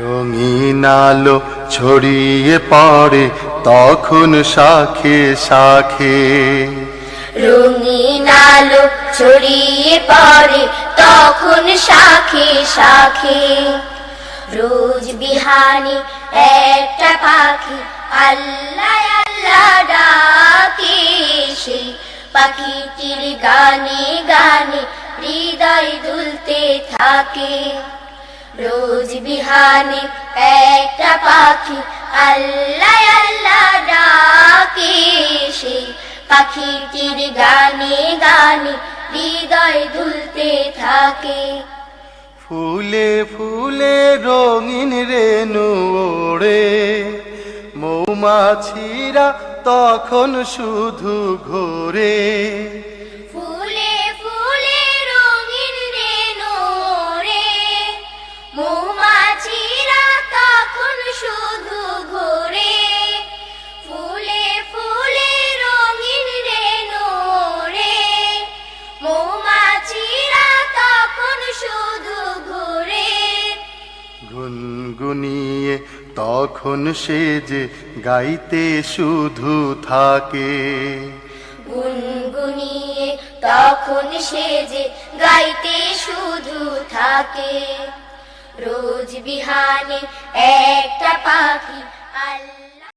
রঙিন আলো ছড়িয়ে পড়ে তখন শাখে শাখে। রঙিন আলো ছড়িয়ে পড়ে তখন শাখে শাখে। রোজ বিহানি একটা পাখি আল্লাহ আল্লাহ ডাকে সে। পাখিটির গানে গানে হৃদয় দুলতে থাকে। রোজ বিহানে একটা পাখি, আল্লাহ আল্লাহ ডাকে সে। পাখিটির গানে গানে হৃদয় দুলতে থাকে। ফুলে ফুলে রঙিন রেণু ওড়ে। মৌমাছিরা তখন শুধু ঘোরে। তখন সে যে গাইতে শুধু থাকে। গুনগুনিয়ে তখন সে যে গাইতে শুধু থাকে। রোজ বিহানে একটা পাখি আল্লাহ